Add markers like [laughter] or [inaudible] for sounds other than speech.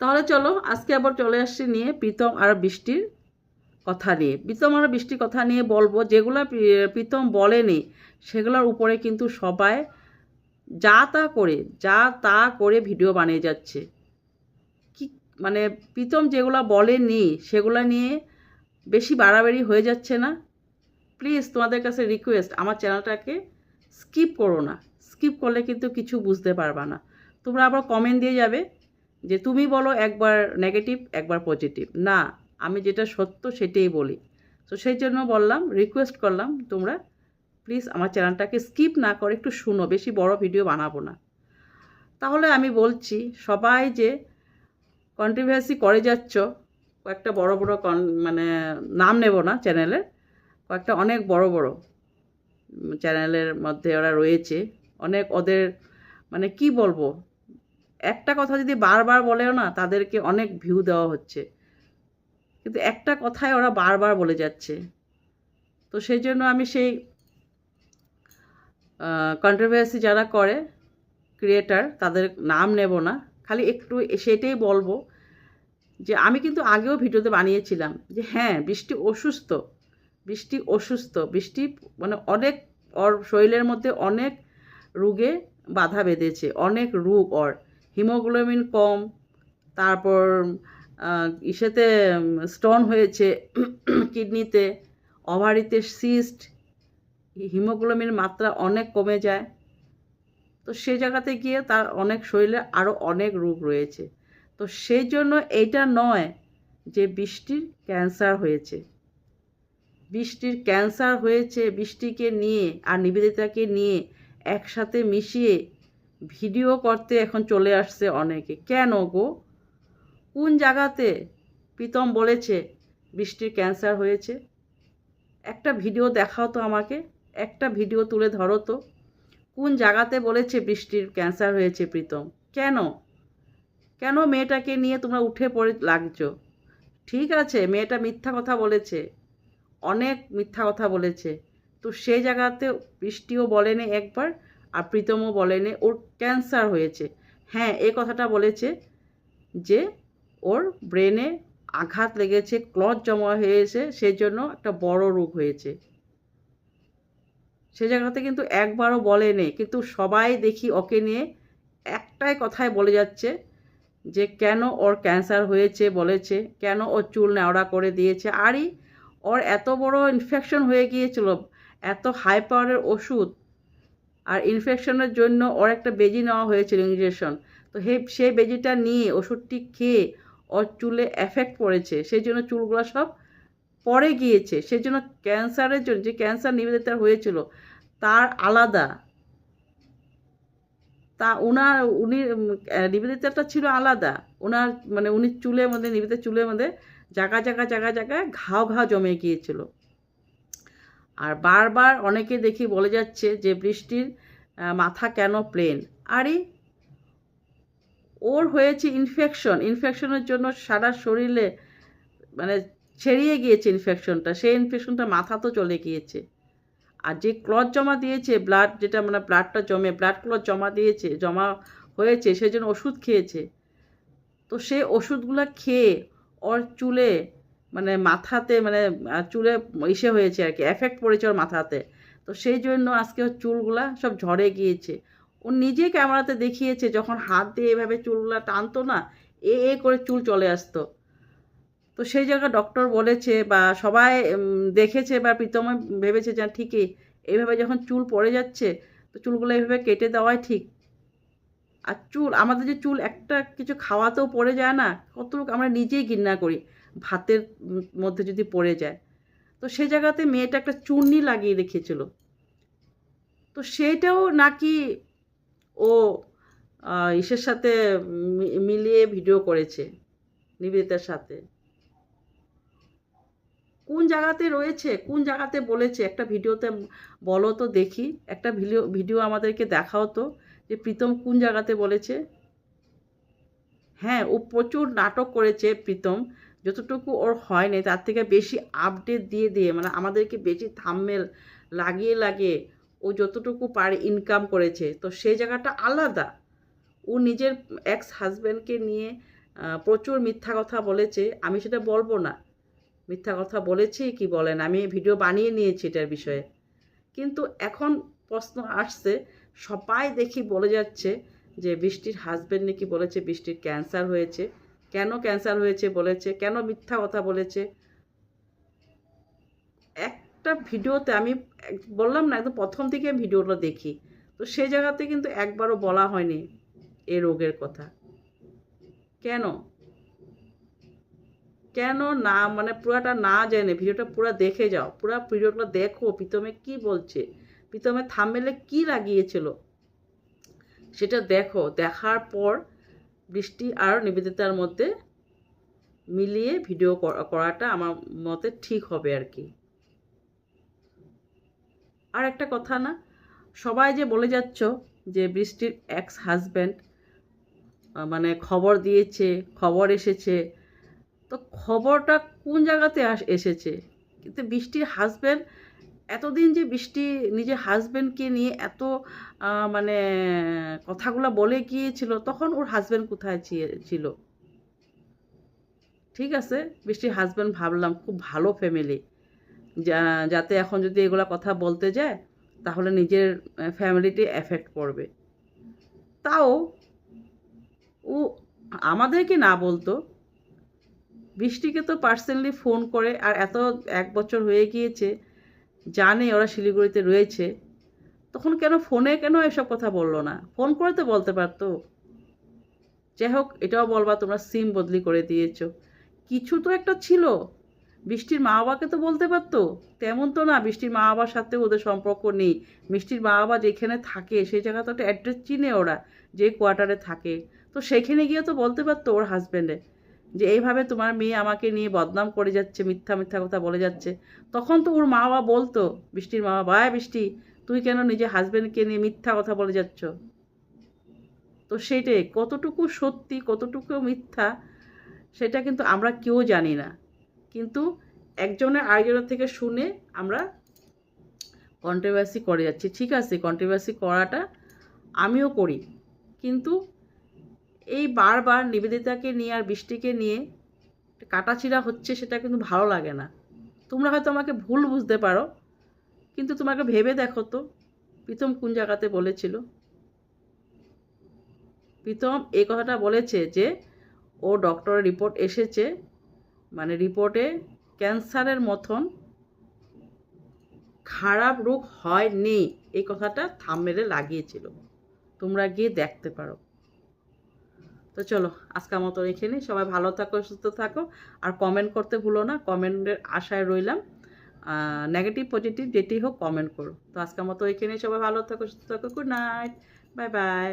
তাহলে চলো, আজকে আবার চলে আসছি নিয়ে প্রীতম আর বৃষ্টির কথা নিয়ে। প্রীতম আর বৃষ্টির কথা নিয়ে বলব, যেগুলো প্রীতম বলেনি, সেগুলোর উপরে কিন্তু সবাই যা তা করে, যা তা করে ভিডিও বানিয়ে যাচ্ছে। কি মানে প্রীতম যেগুলো বলেনি, সেগুলো নিয়ে বেশি বাড়াবাড়ি হয়ে যাচ্ছে না? প্লিজ তোমাদের কাছে রিকোয়েস্ট, আমার চ্যানেলটাকে স্কিপ করো না। স্কিপ করলে কিন্তু কিছু বুঝতে পারবা না। তোমরা আবার কমেন্ট দিয়ে যাবে। যে তুমি বলো একবার নেগেটিভ একবার পজিটিভ না, আমি যেটা সত্য সেটাই বলি। তো সেই জন্য বললাম রিকোয়েস্ট করলাম তোমরা প্লিজ আমার চ্যানেলটাকে স্কিপ না করে একটু শুনো, বেশি বড় ভিডিও বানাবো না। তাহলে আমি বলছি, সবাই যে কন্ট্রোভার্সি করে যাচ্ছ, কয়েকটা বড় বড় কন মানে নাম নেব না চ্যানেলের কয়েকটা অনেক বড় বড় চ্যানেলের মধ্যে ওরা রয়েছে। অনেক ওদের মানে কি বলব? একটা কথা যদি বারবার বলেও না, তাদেরকে অনেক ভিউ দেওয়া হচ্ছে। কিন্তু একটা কথাই ওরা বারবার বলে যাচ্ছে। তো সেই জন্য আমি সেই কন্ট্রোভার্সি যারা করে ক্রিয়েটার তাদের নাম নেব না। খালি একটু সেটাই বলব যে, আমি কিন্তু আগেও ভিডিওতে বানিয়েছিলাম যে হ্যাঁ বৃষ্টি অসুস্থ। বৃষ্টি অসুস্থ। বৃষ্টি মানে অনেক ওর শরীরের মধ্যে অনেক রোগে বাধা বেঁধেছে। অনেক রোগ ওর। হিমোগ্লোবিন কম, তারপর ইসেতে স্টোন হয়েছে [clears throat] কিডনিতে ওভারিতে সিস্ট হিমোগ্লোবিন মাত্রা অনেক কমে যায়। তো সেই জায়গাতে গিয়ে তার অনেক শরীরে আরও অনেক রোগ রয়েছে। তো সেই জন্য এইটা নয় যে বৃষ্টির ক্যান্সার হয়েছে। বৃষ্টির ক্যান্সার হয়েছে, বৃষ্টিকে নিয়ে আর নিবেদিতাকে নিয়ে একসাথে মিশিয়ে ভিডিও করতে এখন চলে আসছে অনেকে। কেন গো? কোন জায়গাতে প্রীতম বলেছে বৃষ্টির ক্যান্সার হয়েছে? একটা ভিডিও দেখাও তো আমাকে, একটা ভিডিও তুলে ধরো তো। কোন জায়গাতে বলেছে বৃষ্টির ক্যান্সার হয়েছে প্রীতম? কেন? কেন মেয়েটাকে নিয়ে তোমরা উঠে পড়ে লাগছ? ঠিক আছে, মেয়েটা মিথ্যা কথা বলেছে, অনেক মিথ্যা কথা বলেছে। তো সেই জায়গাতে বৃষ্টিও বলেনি একবার আর প্রীতমও বলেনি, ওর ক্যান্সার হয়েছে। হ্যাঁ এ কথাটা বলেছে যে ওর ব্রেনে আঘাত লেগেছে ক্লট জমা হয়েছে সেই জন্য একটা বড় রোগ হয়েছে। সে জায়গাতে কিন্তু একবারও বলেনি, কিন্তু সবাই দেখি ওকে নিয়ে একটাই কথাই বলে যাচ্ছে যে, কেন ওর ক্যান্সার হয়েছে? বলেছে, কেন ওর চুল ন্যাওড়া করে দিয়েছে? আরই, ওর এত বড় ইনফেকশন হয়ে গিয়েছিল, এত হাই পাওয়ারের ওষুধ আর ইনফেকশনের জন্য ওর একটা বেজি নেওয়া হয়েছিল ইঞ্জেকশন তো হে, সেই বেজিটা নিয়ে ওষুধটি খেয়ে ওর চুলে এফেক্ট পড়েছে। সেই জন্য চুলগুলো সব পড়ে গিয়েছে। সেই জন্য ক্যান্সারের জন্য, যে ক্যান্সার নিবেদিতার হয়েছিল, তার আলাদা। তা উনার, উনি নিবেদিতাটা ছিল আলাদা। ওনার মানে উনি চুলের মধ্যে, নিবেদিতার চুলের মধ্যে জায়গা জায়গা জায়গা জায়গায় ঘাও ঘাও জমে গিয়েছিল। আর বারবার অনেকে দেখি বলে যাচ্ছে যে বৃষ্টির মাথা কেন প্লেন আরে, ওর হয়েছে ইনফেকশন ইনফেকশনের জন্য সারা শরীরে মানে ছড়িয়ে গিয়েছে ইনফেকশনটা সেই ইনফেকশনটা মাথা তো চলে গিয়েছে। আর যে ক্লট জমা দিয়েছে ব্লাড যেটা মানে ব্লাডটা জমে ব্লাড ক্লট জমা দিয়েছে, জমা হয়েছে সেই জন্য ওষুধ খেয়েছে। তো সেই ওষুধগুলো খেয়ে ওর চুলে মানে মাথাতে মানে চুলে ইসে হয়েছে আর কি এফেক্ট পড়েছে ওর মাথাতে। তো সেই জন্য আজকে ওর চুলগুলা সব ঝরে গিয়েছে। ও নিজে ক্যামেরাতে দেখিয়েছে, যখন হাত দিয়ে এভাবে চুলগুলা টানতো না, এ এ করে চুল চলে আসতো। তো সেই জায়গায় ডক্টর বলেছে বা সবাই দেখেছে বা প্রীতম ভেবেছে যে ঠিকই, এইভাবে যখন চুল পড়ে যাচ্ছে, তো চুলগুলো এইভাবে কেটে দেওয়াই ঠিক। আর চুল, আমাদের যে চুল একটা কিছু খাওয়াতেও পড়ে যায় না, কতটুকু আমরা নিজেই ঘৃণা করি। ভাতের মধ্যে যদি পড়ে যায়। তো সেই জায়গাতে মেয়েটা একটা চূর্ণি লাগিয়ে রেখেছিল। তো সেইটাও নাকি ও ইসের সাথে মিলিয়ে ভিডিও করেছে, নিবেদিতার সাথে। কোন জায়গাতে রয়েছে, কোন জায়গাতে বলেছে? একটা ভিডিওতে বলো তো দেখি, একটা ভিডিও ভিডিও আমাদেরকে দেখাও তো যে প্রীতম কোন জায়গাতে বলেছে। হ্যাঁ ও প্রচুর নাটক করেছে প্রীতম। যতটুকু ওর হয়নি তার থেকে বেশি আপডেট দিয়ে দিয়ে মানে আমাদেরকে বেশি থাম্মেল লাগিয়ে লাগিয়ে ও যতটুকু পারে ইনকাম করেছে। তো সেই জায়গাটা আলাদা। ও নিজের এক্স হাজব্যান্ডকে নিয়ে প্রচুর মিথ্যা কথা বলেছে। আমি সেটা বলব না। মিথ্যা কথা বলেছি কি বলেন আমি ভিডিও বানিয়ে নিয়েছি এটার বিষয়ে। কিন্তু এখন প্রশ্ন আসছে, সবাই দেখি বলে যাচ্ছে যে বৃষ্টির হাজবেন্ড নাকি বলেছে বৃষ্টির ক্যান্সার হয়েছে। কেন ক্যান্সার হয়েছে বলেছে, কেন মিথ্যা কথা বলেছে। একটা ভিডিওতে আমি বললাম না, একদম প্রথম থেকে ভিডিওটা দেখি। তো সে জায়গাতে কিন্তু একবারও বলা হয়নি এ রোগের কথা। কেন? কেন না মানে পুরাটা না জেনে, ভিডিওটা পুরো দেখে যাও। পুরো ভিডিওটা দেখো প্রীতমে কি বলছে? প্রীতমে থামেলে কি লাগিয়েছিল? সেটা দেখো, দেখার পর বৃষ্টি আর নিবেদিতার মধ্যে মিলিয়ে ভিডিও করাটা আমার মতে ঠিক হবে আর কি। আর একটা কথা না, সবাই যে বলে যাচ্ছ যে বৃষ্টির এক্স হাজব্যান্ড মানে খবর দিয়েছে, খবর এসেছে, তো খবরটা কোন জায়গাতে এসেছে? কিন্তু বৃষ্টির হাজব্যান্ড এতদিন যে বৃষ্টি নিজের হাজব্যান্ডকে নিয়ে এত মানে কথাগুলো বলে গিয়েছিল, তখন ওর হাজব্যান্ড কোথায় ছিল? ঠিক আছে? বৃষ্টির হাজব্যান্ড ভাবলাম, খুব ভালো ফ্যামিলি যাতে এখন যদি এগুলো কথা বলতে যায়, তাহলে নিজের ফ্যামিলিতে এফেক্ট পড়বে তাও, ও আমাদেরকে না বলতো? বৃষ্টিকে তো পার্সোনালি ফোন করে, আর এত এক বছর হয়ে গিয়েছে জানে ওরা শিলিগুড়িতে রয়েছে, তখন কেন ফোনে কেন এসব কথা বলল না? ফোন করে তো বলতে পারতো। যাই হোক, এটাও বলবা, তোমরা সিম বদলি করে দিয়েছ। কিছু তো একটা ছিল। বৃষ্টির মা বাবাকে তো বলতে পারতো। তেমন তো না বৃষ্টির মা বাবার সাথে ওদের সম্পর্ক নেই। বৃষ্টির মা বাবা যেখানে থাকে, সেই জায়গা তো একটা অ্যাড্রেস চিনে ওরা, যে কোয়ার্টারে থাকে। তো সেখানে গিয়ে তো বলতে পারতো ওর হাজব্যান্ডে যে এইভাবে তোমার মেয়ে আমাকে নিয়ে বদনাম করে যাচ্ছে, মিথ্যা মিথ্যা কথা বলে যাচ্ছে। তখন তো ওর মা বাবা বলতো, বৃষ্টির মা বাবা "আয় বৃষ্টি, তুই কেন নিজের হাজব্যান্ডকে নিয়ে মিথ্যা কথা বলে যাচ্ছ? তো সেইটাই কতটুকু সত্যি, কতটুকু মিথ্যা, সেটা কিন্তু আমরা কেউ জানি না। কিন্তু একজনের আরেকজনের থেকে শুনে আমরা কন্ট্রোভার্সি করে যাচ্ছি। ঠিক আছে কন্ট্রোভার্সি করাটা আমিও করি। কিন্তু এই বারবার নিবেদিতাকে নিয়ে আর বৃষ্টিকে নিয়ে কাটাছিড়া হচ্ছে সেটা কিন্তু ভালো লাগে না। তোমরা হয়তো আমাকে ভুল বুঝতে পারো, কিন্তু তোমাকে ভেবে দেখো তো, প্রীতম কোন জায়গাতে বলেছিল? প্রীতম এই কথাটা বলেছে যে, ও ডক্টরের রিপোর্ট এসেছে মানে রিপোর্টে ক্যান্সারের মতন খারাপ রোগ হয়নি, এই কথাটা থামমেলে লাগিয়েছিল। তোমরা গিয়ে দেখতে পারো। তো চলো, আজকের মতো রেখে নিই সবাই ভালো থাকো, সুস্থ থাকো। আর কমেন্ট করতে ভুলো না কমেন্টের আশায় রইলাম। নেগেটিভ পজিটিভ যেটি হোক কমেন্ট করো। তো আজকের মতো রেখে নিই সবাই ভালো থাকো, সুস্থ থাকো। Good night bye bye